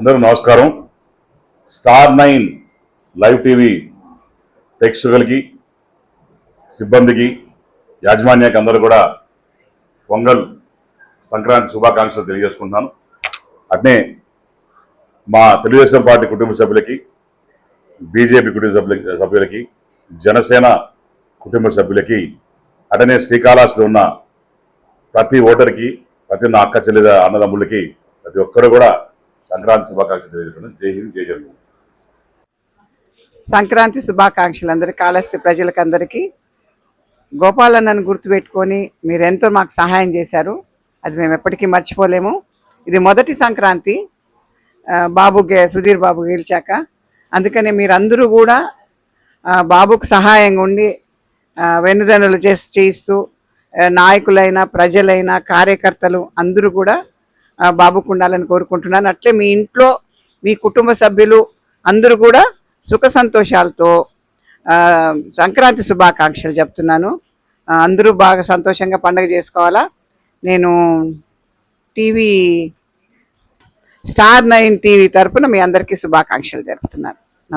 అందరూ నమస్కారం. Star nine live TV ప్రేక్షకులకి సిబ్బందికి యాజమాన్యానికి అందరూ కూడా పొంగల్ సంక్రాంతి శుభాకాంక్షలు తెలియజేసుకుంటున్నాను. అట్నే మా తెలుగుదేశం పార్టీ కుటుంబ సభ్యులకి బీజేపీ కుటుంబ సభ్యులకి సభ్యులకి జనసేన కుటుంబ సభ్యులకి అటనే శ్రీకాళహస్తిలో ఉన్న ప్రతి ఓటర్కి ప్రతి నా అక్క చెల్లెద అన్నదమ్ములకి ప్రతి ఒక్కరు కూడా సంక్రాంతి శుభాకాంక్షలు తెలియజేస్తున్నాను జై హింద్ జై జగన్ సంక్రాంతి శుభాకాంక్షలు అందరి కాళహస్తి ప్రజలకందరికీ గోపాలన్నను గుర్తుపెట్టుకొని మీరెంతో మాకు సహాయం చేశారు. అది మేము ఎప్పటికీ మర్చిపోలేము. ఇది మొదటి సంక్రాంతి. బాబు గే సుధీర్ బాబు గెలిచాక. అందుకనే మీరందరూ కూడా బాబుకు సహాయంగా ఉండి వెన్నుదన్నులు చేసి చేయిస్తూ నాయకులైన ప్రజలైన కార్యకర్తలు అందరూ కూడా బాబుకు ఉండాలని కోరుకుంటున్నాను. అట్లే మీ ఇంట్లో మీ కుటుంబ సభ్యులు అందరూ కూడా సుఖ సంతోషాలతో సంక్రాంతి శుభాకాంక్షలు చెప్తున్నాను. అందరూ బాగా సంతోషంగా పండుగ చేసుకోవాలా? నేను టీవీ స్టార్ నైన్ టీవీ తరపున మీ అందరికీ శుభాకాంక్షలు జరుపుతున్నాను